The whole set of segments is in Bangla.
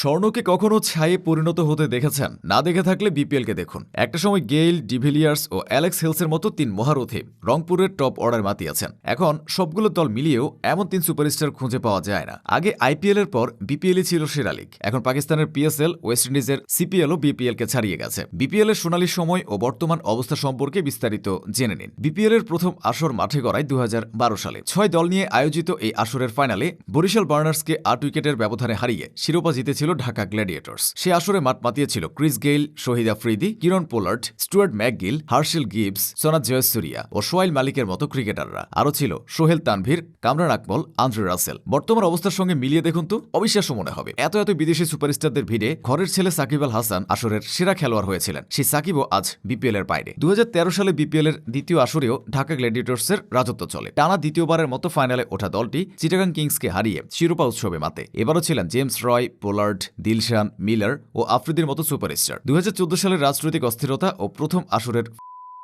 স্বর্ণকে কখনো ছায়ে পরিণত হতে দেখেছেন? না দেখে থাকলে বিপিএলকে দেখুন। একটা সময় গেইল, ডিভিলিয়ার্স ও অ্যালেক্স হেলসের মতো তিন মহারথী রংপুরের টপ অর্ডার মাতিয়েছেন। এখন সবগুলো দল মিলিয়েও এমন তিন সুপারস্টার খুঁজে পাওয়া যায় না। আগে আইপিএল এর পর বিপিএলই ছিল সেরা লিগ। এখন পাকিস্তানের পিএসএল, ওয়েস্ট ইন্ডিজের সিপিএলও বিপিএলকে ছাড়িয়ে গেছে। বিপিএল এর সোনালী সময় ও বর্তমান অবস্থা সম্পর্কে বিস্তারিত জেনে নিন। বিপিএল এর প্রথম আসর মাঠে গড়ায় দু হাজার বারো সালে। ছয় দল নিয়ে আয়োজিত এই আসরের ফাইনালে বরিশাল বার্নার্সকে আট উইকেটের ব্যবধানে হারিয়ে শিরোপা জিতেছিল ঢাকা গ্ল্যাডিয়েটর্স। সে আসরে মাঠ মাতিয়েছিল Chris Gayle, Shahid Afridi, Kieron Pollard Stuart MacGill, Herschelle Gibbs Sanath Jayasuriya ও সোয়াইল মালিকের মতো ক্রিকেটাররা। আরও ছিল সোহেল তানভীর, কামরান আকমল, আন্দ্রে রাসেল। বর্তমান অবস্থার সঙ্গে মিলিয়ে দেখুন তো, অবিশ্বাস্য মনে হবে। এত এত বিদেশি সুপারস্টারদের ভিড়ে ঘরের ছেলে সাকিব আল হাসান আসরের সেরা খেলোয়াড় হয়েছিলেন। সেই সাকিবও আজ বিপিএল এর বাইরে। দু হাজার তেরো সালে বিপিএল এর দ্বিতীয় আসরেও ঢাকা গ্ল্যাডিয়েটর্সের রাজত্ব চলে। টানা দ্বিতীয়বারের মতো ফাইনালে ওঠা দলটি চিটাগাং কিংসকে হারিয়ে শিরোপা উৎসবে মাতে। এবারও ছিলেন James Roy Pollard Dilshan, Miller ও আফ্রিদির মতো সুপারস্টার। দু হাজার চৌদ্দ সালের রাজনৈতিক অস্থিরতা ও প্রথম আসরের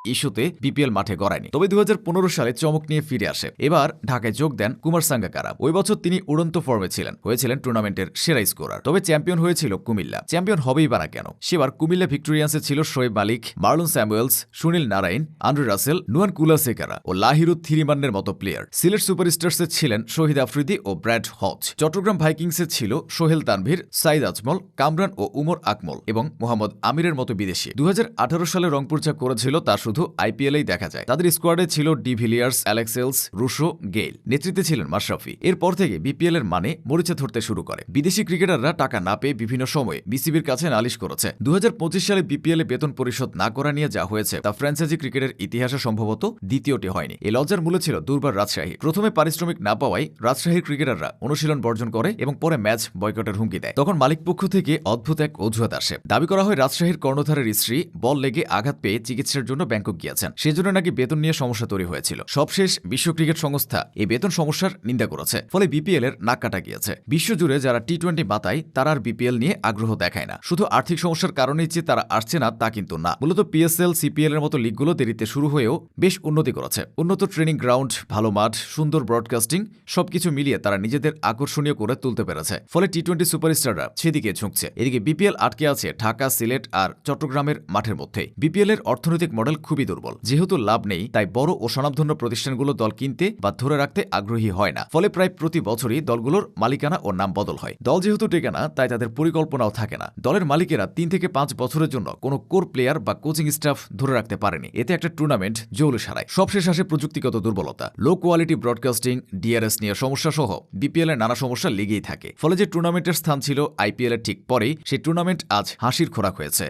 ইস্যুতে বিপিএল মাঠে গড়ায়নি। তবে দু হাজার পনেরো সালে চমক নিয়ে ফিরে আসে। এবার ঢাকায় যোগ দেন কুমার সাঙ্গাকারা। ওই বছর তিনি উড়ন্ত ফর্মে ছিলেন। হয়েছিলেন টুর্নামেন্টের সেরা স্কোরার। তবে চ্যাম্পিয়ন হয়েছিল কুমিল্লা। চ্যাম্পিয়ন হবেই বা কেন? সেবার কুমিল্লা ভিক্টোরিয়ান্সে ছিল Shoaib Malik, Marlon Samuels, Sunil Narine Andre Russell, Nuwan Kulasekara ও লাহিরু থিরিমান্নের মতো প্লেয়ার। সিলেট সুপারস্টার্সে ছিলেন শহীদ আফ্রিদি ও ব্র্যাড হজ চট্টগ্রাম ভাইকিংসে ছিল সোহেল তানভীর, সাইদ আজমল, কামরান ও উমর আকমল এবং মোহাম্মদ আমিরের মতো বিদেশি। দু হাজার আঠারো সালে রংপুর যা করেছিল তা শুধু আইপিএলেই দেখা যায়। তাদের স্কোয়াডে ছিল ডিভিলিয়ার্স অ্যালেক্সেলস রুশো, গেইল। নেতৃত্বে ছিলেন মাশরাফি। এরপর থেকে বিপিএল এর মানে মরিচা ধরতে শুরু করে। বিদেশি ক্রিকেটাররা টাকা না পেয়ে বিভিন্ন সময়ে বিসিবির কাছে নালিশ করেছে। দুহাজার পঁচিশ সালে বিপিএল এ বেতন পরিশোধ না করা নিয়ে যা হয়েছে, তা ফ্র্যাঞ্চাইজি ক্রিকেটের ইতিহাসে সম্ভবত দ্বিতীয়টি হয়নি। এই লজ্জার মূলে ছিল দুর্বার রাজশাহী। প্রথমে পারিশ্রমিক না পাওয়ায় রাজশাহীর ক্রিকেটাররা অনুশীলন বর্জন করে এবং পরে ম্যাচ বয়কটের হুমকি দেয়। তখন মালিকপক্ষ থেকে অদ্ভুত এক অজুহাত আসে। দাবি করা হয় রাজশাহীর কর্ণধারের স্ত্রী বল লেগে আঘাত পেয়ে চিকিৎসার জন্য ব্যাংকক গিয়েছেন। সেজন্য নাকি বেতন নিয়ে সমস্যা তৈরি হয়েছিল। সবশেষ বিশ্ব ক্রিকেট সংস্থা এই বেতন সমস্যার নিন্দা করেছে। ফলে বিপিএল এর নাক কাটা গিয়েছে। বিশ্বজুড়ে যারা টি টোয়েন্টি মাতায় তারা আর বিপিএল নিয়ে আগ্রহ দেখায় না। শুধু আর্থিক সমস্যার কারণেই যে তারা আসছে না, তা কিন্তু না। মূলত পিএসএল সিপিএল এর মতো লিগগুলো দেরিতে শুরু হয়েও বেশ উন্নতি করেছে। উন্নত ট্রেনিং গ্রাউন্ড, ভালো মাঠ, সুন্দর ব্রডকাস্টিং, সবকিছু মিলিয়ে তারা নিজেদের আকর্ষণীয় করে তুলতে পেরেছে। ফলে টি টোয়েন্টি সুপারস্টাররা সেদিকে ঝুঁকছে। এদিকে বিপিএল আটকে আছে ঢাকা, সিলেট আর চট্টগ্রামের মাঠের মধ্যেই বিপিএল এর অর্থনৈতিক মডেল খুবই দুর্বল। যেহেতু লাভ নেই, তাই বড় ও স্বনামধন্য প্রতিষ্ঠানগুলো দল কিনতে বা ধরে রাখতে আগ্রহী হয় না। ফলে প্রায় প্রতি বছরই দলগুলোর মালিকানা ও নাম বদল হয়। দল যেহেতু টেকে না, তাই তাদের পরিকল্পনাও থাকে না। দলের মালিকেরা তিন থেকে পাঁচ বছরের জন্য কোনো কোর প্লেয়ার বা কোচিং স্টাফ ধরে রাখতে পারেনি। এতে একটা টুর্নামেন্ট জৌলে সারায়। সবশেষ আসে প্রযুক্তিগত দুর্বলতা। লো কোয়ালিটি ব্রডকাস্টিং, ডিআরএস নিয়ে সমস্যা সহ বিপিএল এর নানা সমস্যা লেগেই থাকে। ফলে যে টুর্নামেন্টের স্থান ছিল আইপিএল এর ঠিক পরেই, সেই টুর্নামেন্ট আজ হাসির খোরাক হয়েছে।